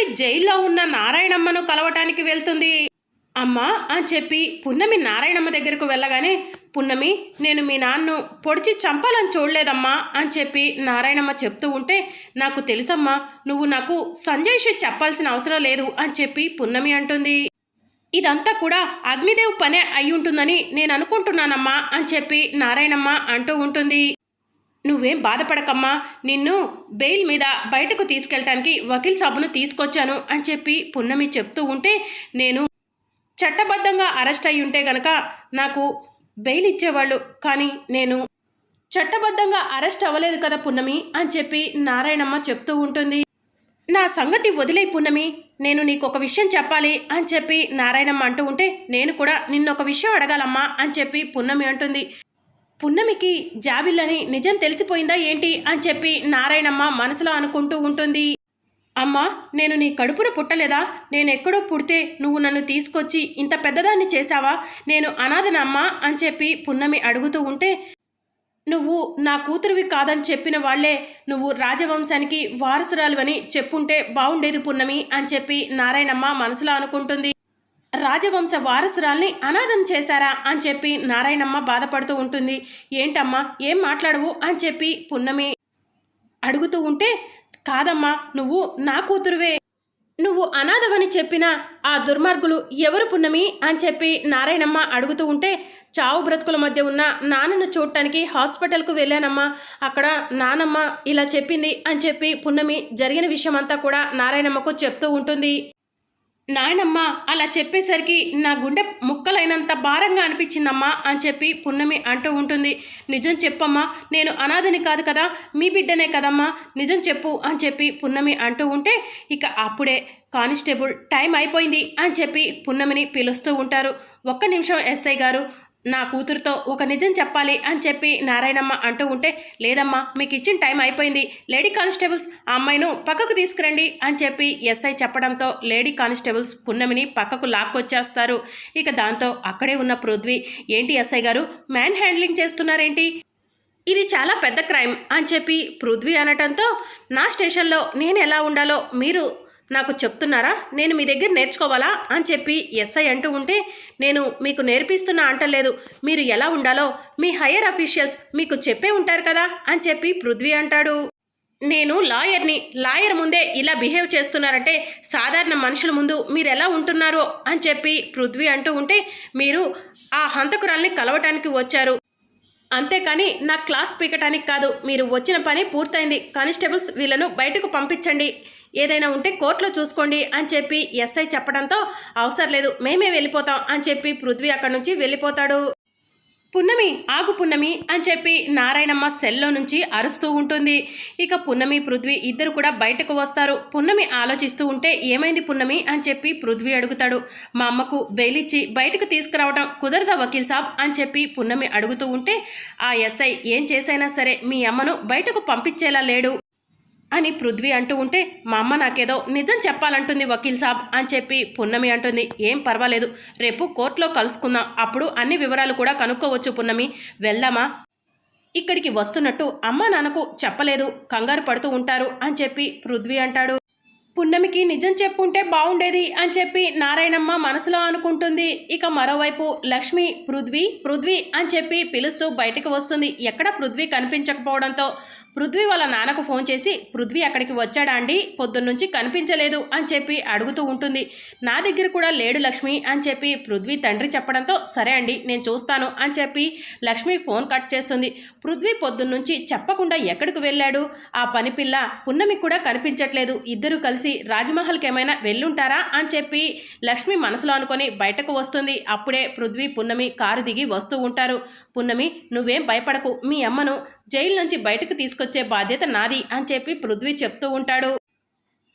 పున్నమి జైల్లో ఉన్న నారాయణమ్మను కలవటానికి వెళ్తుంది. అమ్మా అని చెప్పి పున్నమి నారాయణమ్మ దగ్గరకు వెళ్ళగానే పున్నమి నేను మీ నాన్ను పొడిచి చంపాలని చూడలేదమ్మా అని చెప్పి నారాయణమ్మ చెప్తూ ఉంటే నాకు తెలుసమ్మా నువ్వు నాకు సంజయ్ చెప్పాల్సిన అవసరం లేదు అని చెప్పి పున్నమి అంటుంది. ఇదంతా కూడా అగ్నిదేవ్ పనే అయి ఉంటుందని నేను అనుకుంటున్నానమ్మా అని చెప్పి నారాయణమ్మ అంటూ ఉంటుంది. నువ్వేం బాధపడకమ్మా. నిన్ను బెయిల్ మీద బయటకు తీసుకెళ్ళటానికి వకీల్ సాబును తీసుకొచ్చాను అని చెప్పి పున్నమి చెప్తూ ఉంటే నేను చట్టబద్ధంగా అరెస్ట్ అయి ఉంటే గనక నాకు బెయిల్ ఇచ్చేవాళ్ళు. కానీ నేను చట్టబద్ధంగా అరెస్ట్ అవ్వలేదు కదా పున్నమి అని చెప్పి నారాయణమ్మ చెప్తూ ఉంటుంది. నా సంగతి వదిలే పున్నమి. నేను నీకు ఒక విషయం చెప్పాలి అని చెప్పి నారాయణమ్మ అంటూ ఉంటే నేను కూడా నిన్నొక విషయం అడగాలమ్మా అని చెప్పి పున్నమి అంటుంది. పున్నమికి జాబిల్లని నిజం తెలిసిపోయిందా ఏంటి అని చెప్పి నారాయణమ్మ మనసులో అనుకుంటూ ఉంటుంది. అమ్మా నేను నీ కడుపున పుట్టలేదా? నేను ఎక్కడో పుడితే నువ్వు నన్ను తీసుకొచ్చి ఇంత పెద్దదాన్ని చేశావా? నేను అనాథనమ్మా అని చెప్పి పున్నమి అడుగుతూ ఉంటే నువ్వు నా కూతురువి కాదని చెప్పిన వాళ్ళే నువ్వు రాజవంశానికి వారసురాలువని చెప్పుంటే బాగుండేది పున్నమి అని చెప్పి నారాయణమ్మ మనసులో అనుకుంటుంది. రాజవంశ వారసురాల్ని అనాథం చేశారా అని చెప్పి నారాయణమ్మ బాధపడుతూ ఉంటుంది. ఏంటమ్మా ఏం మాట్లాడవు అని చెప్పి పున్నమి అడుగుతూ ఉంటే కాదమ్మా నువ్వు నా కూతురువే. నువ్వు అనాథవని చెప్పిన ఆ దుర్మార్గులు ఎవరు పున్నమి అని చెప్పి నారాయణమ్మ అడుగుతూ ఉంటే చావు బ్రతుకుల మధ్య ఉన్న నాన్నను చూడటానికి హాస్పిటల్కు వెళ్ళానమ్మా. అక్కడ నానమ్మ ఇలా చెప్పింది అని చెప్పి పున్నమి జరిగిన విషయం అంతా కూడా నారాయణమ్మకు చెప్తూ ఉంటుంది. నాయనమ్మ అలా చెప్పేసరికి నా గుండె ముక్కలైనంత భారంగా అనిపించిందమ్మా అని చెప్పి పున్నమి అంటూ ఉంటుంది. నిజం చెప్పమ్మా నేను అనాథని కాదు కదా మీ బిడ్డనే కదమ్మా నిజం చెప్పు అని చెప్పి పున్నమి అంటూ ఉంటే ఇక అప్పుడే కానిస్టేబుల్ టైం అయిపోయింది అని చెప్పి పున్నమిని పిలుస్తూ ఉంటారు. ఒక్క నిమిషం ఎస్ఐ గారు నా కూతురుతో ఒక నిజం చెప్పాలి అని చెప్పి నారాయణమ్మ అంటూ ఉంటే లేదమ్మా మీకు ఇచ్చిన టైం అయిపోయింది. లేడీ కానిస్టేబుల్స్ ఆ అమ్మాయిను పక్కకు తీసుకురండి అని చెప్పి ఎస్ఐ చెప్పడంతో లేడీ కానిస్టేబుల్స్ పున్నమిని పక్కకు లాక్కొచ్చేస్తారు. ఇక దాంతో అక్కడే ఉన్న పృథ్వీ ఏంటి ఎస్ఐ గారు మ్యాన్ హ్యాండ్లింగ్ చేస్తున్నారేంటి? ఇది చాలా పెద్ద క్రైమ్ అని చెప్పి పృథ్వీ అనటంతో నా స్టేషన్లో నేను ఎలా ఉండాలో మీరు నాకు చెప్తున్నారా? నేను మీ దగ్గర నేర్చుకోవాలా? అని చెప్పి ఎస్ఐ అంటూ ఉంటే నేను మీకు నేర్పిస్తున్నా అంటలేదు. మీరు ఎలా ఉండాలో మీ హయ్యర్ అఫీషియల్స్ మీకు చెప్పే ఉంటారు కదా? అని చెప్పి పృథ్వీ అంటాడు. నేను లాయర్ని లాయర్ ముందే ఇలా బిహేవ్ చేస్తున్నారంటే సాధారణ మనుషుల ముందు మీరు ఎలా ఉంటున్నారో అని చెప్పి పృథ్వీ అంటూ ఉంటే మీరు ఆ హంతకురాల్ని కలవటానికి వచ్చారు. అంతేకాని నా క్లాస్ పీకటానికి కాదు మీరు వచ్చిన పని పూర్తయింది. కానిస్టేబుల్స్ వీళ్ళను బయటకు పంపించండి. ఏదైనా ఉంటే కోర్టులో చూసుకోండి అని చెప్పి ఎస్ఐ చెప్పడంతో అవసరం లేదు మేమే వెళ్ళిపోతాం అని చెప్పి పృథ్వీ అక్కడి నుంచి వెళ్ళిపోతాడు. పున్నమి ఆగు పున్నమి అని చెప్పి నారాయణమ్మ సెల్లో నుంచి అరుస్తూ ఉంటుంది. ఇక పున్నమి పృథ్వీ ఇద్దరు కూడా బయటకు వస్తారు. పున్నమి ఆలోచిస్తూ ఉంటే ఏమైంది పున్నమి అని చెప్పి పృథ్వీ అడుగుతాడు. మా అమ్మకు బెయిలిచ్చి బయటకు తీసుకురావడం కుదరదా వకీల్ సాబ్ అని చెప్పి పున్నమి అడుగుతూ ఉంటే ఆ ఎస్ఐ ఏం చేసైనా సరే మీ అమ్మను బయటకు పంపించేలా లేడు. అని పృథ్వీ అంటూ ఉంటే మా అమ్మ నాకేదో నిజం చెప్పాలంటుంది వకీల్ సాబ్ అని చెప్పి పున్నమి అంటుంది. ఏం పర్వాలేదు రేపు కోర్టులో కలుసుకుందాం. అప్పుడు అన్ని వివరాలు కూడా కనుక్కోవచ్చు పున్నమి. వెళ్దామా? ఇక్కడికి వస్తున్నట్టు అమ్మ నాన్నకు చెప్పలేదు. కంగారు పడుతూ ఉంటారు అని చెప్పి పృథ్వీ అంటాడు. పున్నమికి నిజం చెప్పుంటే బాగుండేది అని చెప్పి నారాయణమ్మ మనసులో అనుకుంటుంది. ఇక మరోవైపు లక్ష్మి పృథ్వీ పృథ్వీ అని చెప్పి పిలుస్తూ బయటకు వస్తుంది. ఎక్కడ పృథ్వీ కనిపించకపోవడంతో పృథ్వీ వాళ్ళ నాన్నకు ఫోన్ చేసి పృథ్వీ అక్కడికి వచ్చాడా అండి? పొద్దున్నుంచి కనిపించలేదు అని చెప్పి అడుగుతూ ఉంటుంది. నా దగ్గర కూడా లేడు లక్ష్మి అని చెప్పి పృథ్వీ తండ్రి చెప్పడంతో సరే అండి నేను చూస్తాను అని చెప్పి లక్ష్మి ఫోన్ కట్ చేస్తుంది. పృథ్వీ పొద్దున్నుంచి చెప్పకుండా ఎక్కడికి వెళ్ళాడు? ఆ పని పిల్ల పున్నమి కూడా కనిపించట్లేదు. ఇద్దరు కలిసి రాజమహల్కి ఏమైనా వెళ్ళుంటారా? అని చెప్పి లక్ష్మి మనసులో అనుకొని బయటకు వస్తుంది. అప్పుడే పృథ్వీ పున్నమి కారు దిగి వస్తూ ఉంటారు. పున్నమి నువ్వేం భయపడకు. మీ అమ్మను జైలు నుంచి బయటకు తీసుకొచ్చే బాధ్యత నాది అని చెప్పి పృథ్వీ చెప్తూ ఉంటాడు.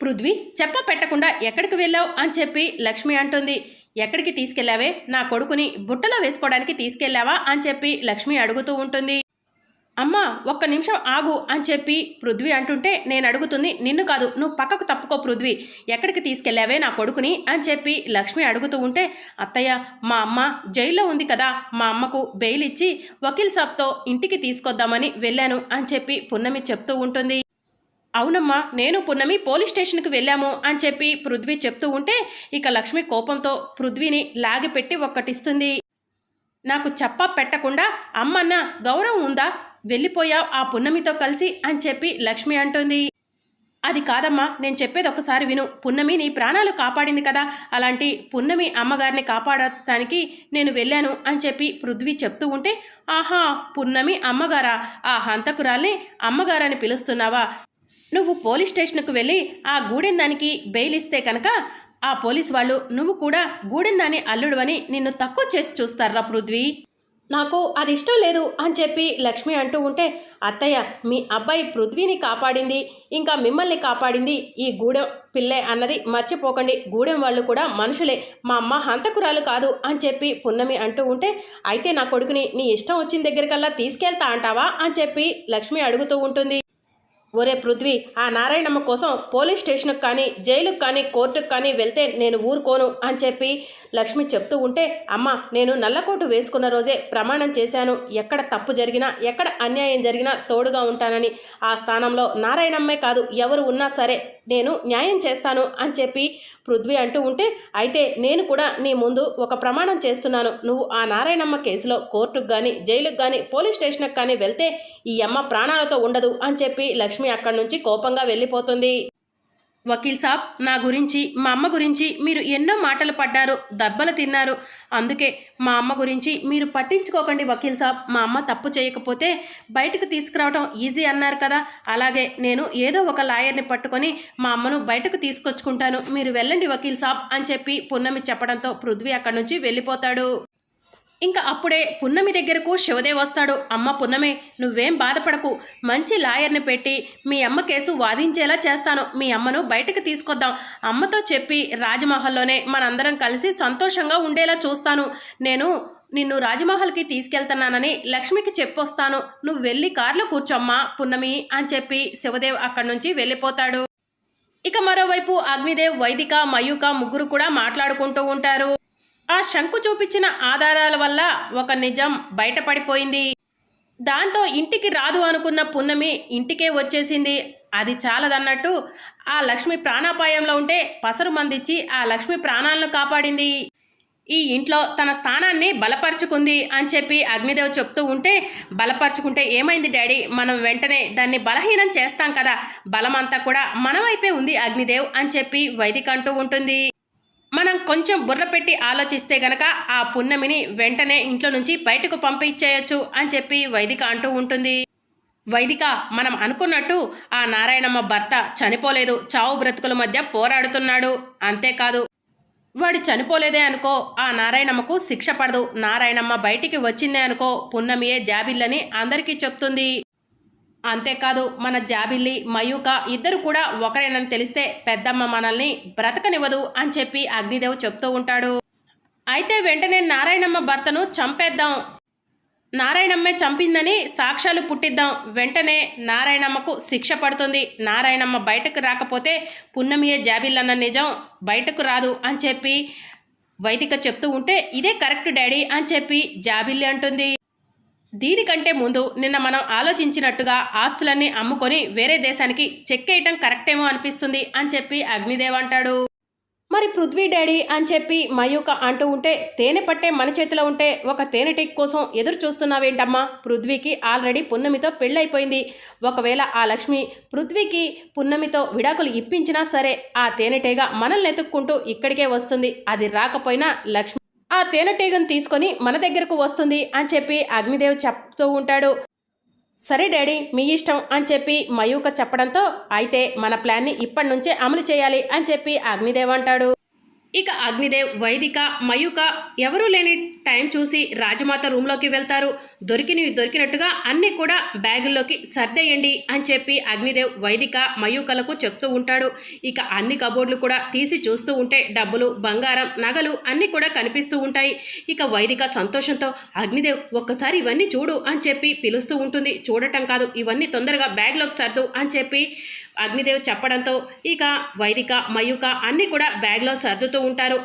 పృథ్వీ చెప్ప పెట్టకుండా ఎక్కడికి వెళ్ళావు అని చెప్పి లక్ష్మి అంటుంది. ఎక్కడికి తీసుకెళ్ళావే? నా కొడుకుని బుట్టలో వేసుకోవడానికి తీసుకెళ్ళావా అని చెప్పి లక్ష్మి అడుగుతూ ఉంటుంది. అమ్మా ఒక్క నిమిషం ఆగు అని చెప్పి పృథ్వీ అంటుంటే నేను అడుగుతుంది నిన్ను కాదు నువ్వు పక్కకు తప్పుకో పృథ్వీ. ఎక్కడికి తీసుకెళ్ళావే నా కొడుకుని అని చెప్పి లక్ష్మి అడుగుతూ ఉంటే అత్తయ్య మా అమ్మ జైల్లో ఉంది కదా మా అమ్మకు బెయిల్ ఇచ్చి వకీల్ సాబ్తో ఇంటికి తీసుకొద్దామని వెళ్ళాను అని చెప్పి పున్నమి చెప్తూ ఉంటుంది. అవునమ్మా నేను పున్నమి పోలీస్ స్టేషన్కి వెళ్ళాము అని చెప్పి పృథ్వీ చెప్తూ ఉంటే ఇక లక్ష్మి కోపంతో పృథ్వీని లాగిపెట్టి ఒక్కటిస్తుంది. నాకు చెప్ప పెట్టకుండా అమ్మన్న గౌరవం ఉందా? వెళ్ళిపోయావు ఆ పున్నమితో కలిసి అని చెప్పి లక్ష్మి అంటుంది. అది కాదమ్మా నేను చెప్పేది ఒకసారి విను. పున్నమి నీ ప్రాణాలు కాపాడింది కదా. అలాంటి పున్నమి అమ్మగారిని కాపాడటానికి నేను వెళ్ళాను అని చెప్పి పృథ్వీ చెప్తూ ఉంటే ఆహా పున్నమి అమ్మగారా? ఆ హంతకురాల్ని అమ్మగారని పిలుస్తున్నావా? నువ్వు పోలీస్ స్టేషన్కు వెళ్ళి ఆ గూడెందానికి బెయిల్ ఇస్తే కనుక ఆ పోలీస్ వాళ్ళు నువ్వు కూడా గూడెందాని అల్లుడు అని నిన్ను తక్కువ చేసి చూస్తారా పృథ్వీ? నాకు అది ఇష్టం లేదు అని చెప్పి లక్ష్మి అంటూ ఉంటే అత్తయ్య మీ అబ్బాయి పృథ్వీని కాపాడింది ఇంకా మిమ్మల్ని కాపాడింది ఈ గూడెం పిల్లే అన్నది మర్చిపోకండి. గూడెం వాళ్ళు కూడా మనుషులే. మా అమ్మ హంతకురాలు కాదు అని చెప్పి పున్నమి అంటూ ఉంటే అయితే నా కొడుకుని నీ ఇష్టం వచ్చిన దగ్గరికల్లా తీసుకెళ్తా అంటావా అని చెప్పి లక్ష్మి అడుగుతూ ఉంటుంది. ఒరే పృథ్వీ ఆ నారాయణమ్మ కోసం పోలీస్ స్టేషన్కి కానీ జైలుకు కానీ కోర్టుకు కానీ వెళ్తే నేను ఊరుకోను అని చెప్పి లక్ష్మి చెప్తూ ఉంటే అమ్మ నేను నల్లకోటు వేసుకున్న రోజే ప్రమాణం చేశాను. ఎక్కడ తప్పు జరిగినా ఎక్కడ అన్యాయం జరిగినా తోడుగా ఉంటానని. ఆ స్థానంలో నారాయణమ్మే కాదు ఎవరు ఉన్నా సరే నేను న్యాయం చేస్తాను అని చెప్పి పృథ్వీ అంటూ ఉంటే అయితే నేను కూడా నీ ముందు ఒక ప్రమాణం చేస్తున్నాను. నువ్వు ఆ నారాయణమ్మ కేసులో కోర్టుకు కానీ జైలుకు కానీ పోలీస్ స్టేషన్కి కానీ వెళ్తే ఈ అమ్మ ప్రాణాలతో ఉండదు అని చెప్పి లక్ష్మి అక్కడి నుంచి కోపంగా వెళ్ళిపోతుంది. వకీల్ సాబ్ నా గురించి మా అమ్మ గురించి మీరు ఎన్నో మాటలు పడ్డారు దెబ్బలు తిన్నారు. అందుకే మా అమ్మ గురించి మీరు పట్టించుకోకండి వకీల్ సాబ్. మా అమ్మ తప్పు చేయకపోతే బయటకు తీసుకురావడం ఈజీ అన్నారు కదా. అలాగే నేను ఏదో ఒక లాయర్ని పట్టుకొని మా అమ్మను బయటకు తీసుకొచ్చుకుంటాను. మీరు వెళ్ళండి వకీల్ సాబ్ అని చెప్పి పున్నమి చెప్పడంతో పృథ్వీ అక్కడి నుంచి వెళ్ళిపోతాడు. ఇంకా అప్పుడే పున్నమి దగ్గరకు శివదేవ్ వస్తాడు. అమ్మ పున్నమే నువ్వేం బాధపడకు. మంచి లాయర్ని పెట్టి మీ అమ్మ కేసు వాదించేలా చేస్తాను. మీ అమ్మను బయటకు తీసుకొద్దాం. అమ్మతో చెప్పి రాజమహల్లోనే మనందరం కలిసి సంతోషంగా ఉండేలా చూస్తాను. నేను నిన్ను రాజమహల్కి తీసుకెళ్తున్నానని లక్ష్మికి చెప్పొస్తాను. నువ్వు వెళ్ళి కార్లో కూర్చోమ్మా పున్నమి అని చెప్పి శివదేవ్ అక్కడి నుంచి వెళ్ళిపోతాడు. ఇక మరోవైపు అగ్నిదేవ్ వైదిక మయూక ముగ్గురు కూడా మాట్లాడుకుంటూ ఉంటారు. ఆ శంకు చూపించిన ఆధారాల వల్ల ఒక నిజం బయటపడిపోయింది. దాంతో ఇంటికి రాదు అనుకున్న పున్నమి ఇంటికే వచ్చేసింది. అది చాలదన్నట్టు ఆ లక్ష్మి ప్రాణాపాయంలో ఉంటే పసరు మందిచ్చి ఆ లక్ష్మి ప్రాణాలను కాపాడింది. ఈ ఇంట్లో తన స్థానాన్ని బలపరుచుకుంది అని చెప్పి అగ్నిదేవ్ చెప్తూ ఉంటే బలపరుచుకుంటే ఏమైంది డాడీ? మనం వెంటనే దాన్ని బలహీనం చేస్తాం కదా. బలమంతా కూడా మనవైపే ఉంది అగ్నిదేవ్ అని చెప్పి వైదిక అంటూ ఉంటుంది. మనం కొంచెం బుర్ర పెట్టి ఆలోచిస్తే గనక ఆ పున్నమిని వెంటనే ఇంట్లో నుంచి బయటకు పంపించేయచ్చు అని చెప్పి వైదిక అంటూ ఉంటుంది. వైదిక మనం అనుకున్నట్టు ఆ నారాయణమ్మ భర్త చనిపోలేదు. చావు బ్రతుకుల మధ్య పోరాడుతున్నాడు. అంతేకాదు వాడు చనిపోలేదే అనుకో ఆ నారాయణమ్మకు శిక్ష పడదు. నారాయణమ్మ బయటికి వచ్చిందే అనుకో పున్నమియే జాబిల్లని అందరికీ చెప్తుంది. అంతేకాదు మన జాబిల్లి మయూక ఇద్దరు కూడా ఒకరేనని తెలిస్తే పెద్దమ్మ మనల్ని బ్రతకనివ్వదు అని చెప్పి అగ్నిదేవ్ చెప్తూ ఉంటాడు. అయితే వెంటనే నారాయణమ్మ భర్తను చంపేద్దాం. నారాయణమ్మే చంపిందని సాక్ష్యాలు పుట్టిద్దాం. వెంటనే నారాయణమ్మకు శిక్ష పడుతుంది. నారాయణమ్మ బయటకు రాకపోతే పున్నమియే జాబిల్లన్న నిజం బయటకు రాదు అని చెప్పి వైదిక చెప్తూ ఉంటే ఇదే కరెక్ట్ డాడీ అని చెప్పి జాబిల్లి అంటుంది. దీనికంటే ముందు నిన్న మనం ఆలోచించినట్టుగా ఆస్తులన్నీ అమ్ముకొని వేరే దేశానికి చెక్కేయటం కరెక్టేమో అనిపిస్తుంది అని చెప్పి అగ్నిదేవ్ అంటాడు. మరి పృథ్వీ డాడీ అని చెప్పి మయూక అంటూ ఉంటే తేనె పట్టే మన చేతిలో ఉంటే ఒక తేనెటీక్ కోసం ఎదురు చూస్తున్నావేంటమ్మా? పృథ్వీకి ఆల్రెడీ పున్నమితో పెళ్ళైపోయింది. ఒకవేళ ఆ లక్ష్మి పృథ్వీకి పున్నమితో విడాకులు ఇప్పించినా సరే ఆ తేనెటీగ మనల్ని ఎత్తుక్కుంటూ ఇక్కడికే వస్తుంది. అది రాకపోయినా లక్ష్మి ఆ తేనెటీగను తీసుకొని మన దగ్గరకు వస్తుంది అని చెప్పి అగ్నిదేవ్ చెప్తూ ఉంటాడు. సరే డాడీ మీ ఇష్టం అని చెప్పి మయూక చెప్పడంతో అయితే మన ప్లాన్ని ఇప్పటి నుంచే అమలు చేయాలి అని చెప్పి అగ్నిదేవ్ అంటాడు. ఇక అగ్నిదేవ్ వైదిక మయూక ఎవరూ లేని టైం చూసి రాజమాత రూమ్లోకి వెళ్తారు. దొరికినవి దొరికినట్టుగా అన్నీ కూడా బ్యాగుల్లోకి సర్దేయండి అని చెప్పి అగ్నిదేవ్ వైదిక మయూకలకు చెప్తూ ఉంటాడు. ఇక అన్ని కబోర్డ్లు కూడా తీసి చూస్తూ ఉంటే డబ్బులు బంగారం నగలు అన్నీ కూడా కనిపిస్తూ ఉంటాయి. ఇక వైదిక సంతోషంతో అగ్నిదేవ్ ఒక్కసారి ఇవన్నీ చూడు అని చెప్పి పిలుస్తూ ఉంటుంది. చూడటం కాదు ఇవన్నీ తొందరగా బ్యాగ్లోకి సర్దు అని చెప్పి అగ్నిదేవ్ చెప్పడంతో ఇక వైదిక మయూక అన్నీ కూడా బ్యాగ్లో సర్దుతూ ఉంటారు.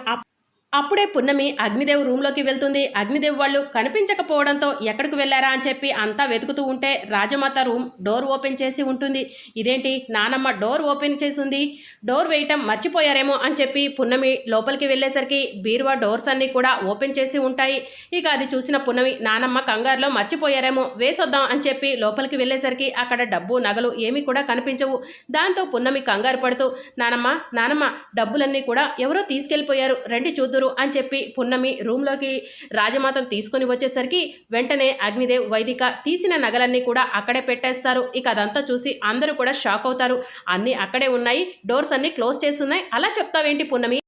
అప్పుడే పున్నమి అగ్నిదేవ్ రూమ్లోకి వెళ్తుంది. అగ్నిదేవ్ వాళ్ళు కనిపించకపోవడంతో ఎక్కడికి వెళ్ళారా అని చెప్పి అంతా వెతుకుతూ ఉంటే రాజమాత రూమ్ డోర్ ఓపెన్ చేసి ఉంటుంది. ఇదేంటి? నానమ్మ డోర్ ఓపెన్ చేసి ఉంది డోర్ వేయటం మర్చిపోయారేమో అని చెప్పి పున్నమి లోపలికి వెళ్ళేసరికి బీరువా డోర్స్ అన్నీ కూడా ఓపెన్ చేసి ఉంటాయి. ఇక అది చూసిన పున్నమి నానమ్మ కంగారులో మర్చిపోయారేమో వేసొద్దాం అని చెప్పి లోపలికి వెళ్ళేసరికి అక్కడ డబ్బు నగలు ఏమీ కూడా కనిపించవు. దాంతో పున్నమి కంగారు పడుతూ నానమ్మ నానమ్మ డబ్బులన్నీ కూడా ఎవరో తీసుకెళ్ళిపోయారు. రండి చూద్దురు అని చెప్పి పున్నమి రూమ్లోకి రాజమాతను తీసుకొని వచ్చేసరికి వెంటనే అగ్నిదేవ్ వైదిక తీసిన నగలన్నీ కూడా అక్కడే పెట్టేస్తారు. ఇక అదంతా చూసి అందరూ కూడా షాక్ అవుతారు. అన్నీ అక్కడే ఉన్నాయి. డోర్స్ అన్నీ క్లోజ్ చేసి ఉన్నాయి. అలా చెప్తావేంటి పున్నమి?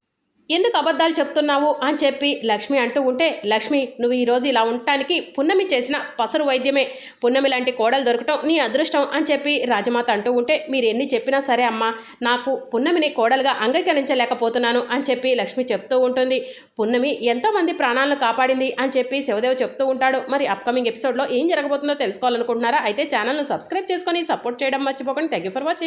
ఎందుకు అబద్ధాలు చెప్తున్నావు అని చెప్పి లక్ష్మి అంటూ ఉంటే లక్ష్మి నువ్వు ఈరోజు ఇలా ఉండటానికి పున్నమి చేసిన పసరు వైద్యమే. పున్నమి లాంటి కోడలు దొరకటం నీ అదృష్టం అని చెప్పి రాజమాత అంటూ ఉంటే మీరు ఎన్ని చెప్పినా సరే అమ్మా నాకు పున్నమిని కోడలుగా అంగీకరించలేకపోతున్నాను అని చెప్పి లక్ష్మి చెప్తూ ఉంటుంది. పున్నమి ఎంతోమంది ప్రాణాలను కాపాడింది అని చెప్పి శివదేవ్ చెప్తూ ఉంటాడు. మరి అప్కమింగ్ ఎపిసోడ్లో ఏం జరగబోతుందో తెలుసుకోవాలనుకుంటున్నారా? అయితే ఛానల్ను సబ్స్క్రైబ్ చేసుకొని సపోర్ట్ చేయడం మర్చిపోకండి. Thank you for watching